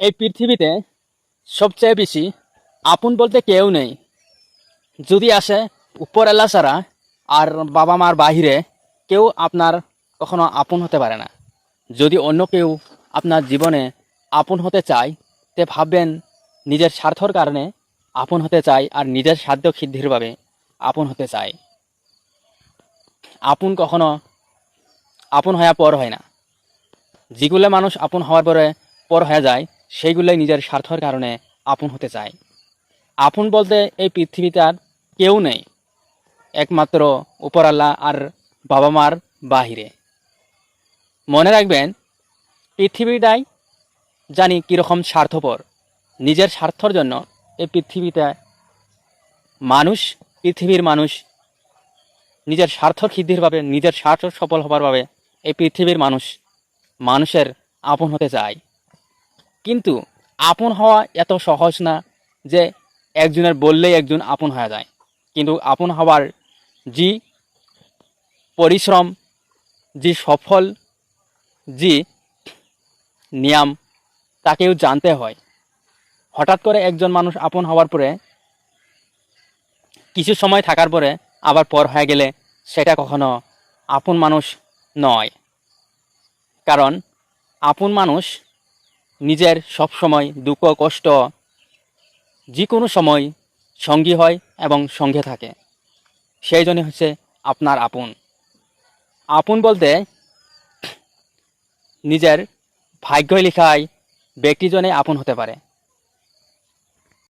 এই পৃথিবীতে সবচেয়ে বেশি আপন বলতে কেউ নেই। যদি আসে উপরওয়ালা ছাড়া আর বাবা মার বাহিরে কেউ আপনার কখনো আপন হতে পারে না। যদি অন্য কেউ আপনার জীবনে আপন হতে চায়, তে ভাববেন নিজের স্বার্থর কারণে আপন হতে চায় আর নিজের সাধ্য সিদ্ধিরভাবে আপন হতে চায়। আপন কখনো আপন হওয়া পর হয় না। যেগুলো মানুষ আপন হওয়ার পরে পর হয়ে যায় সেইগুলোই নিজের স্বার্থের কারণে আপন হতে চায়। আপন বলতে এই পৃথিবীতে আর কেউ নেই। একমাত্র উপরাল্লা আর বাবা মার বাহিরে। মনে রাখবেন, পৃথিবীটাই জানি কীরকম স্বার্থপর। নিজের স্বার্থর জন্য এই পৃথিবীতে মানুষ, পৃথিবীর মানুষ নিজের স্বার্থ সিদ্ধির ভাবে নিজের স্বার্থ সফল হবার ভাবে এই পৃথিবীর মানুষ মানুষের আপন হতে চায়। কিন্তু আপন হওয়া এত সহজ না যে একজনের বললেই একজন আপন হয়ে যায়। কিন্তু আপন হওয়ার যে পরিশ্রম, যে সফল, যে নিয়ম, তাকেও জানতে হয়। হঠাৎ করে একজন মানুষ আপন হওয়ার পরে, কিছু সময় থাকার পরে আবার পর হয়ে গেলে সেটা কখনো আপন মানুষ নয়। কারণ আপন মানুষ নিজের সব সময় দুঃখ, কষ্ট যে কোনো সময় সঙ্গী হয় এবং সঙ্গে থাকে। সেই জন্য হচ্ছে আপনার আপন। আপন বলতে নিজের ভাগ্য লেখায় ব্যক্তিজনে আপন হতে পারে।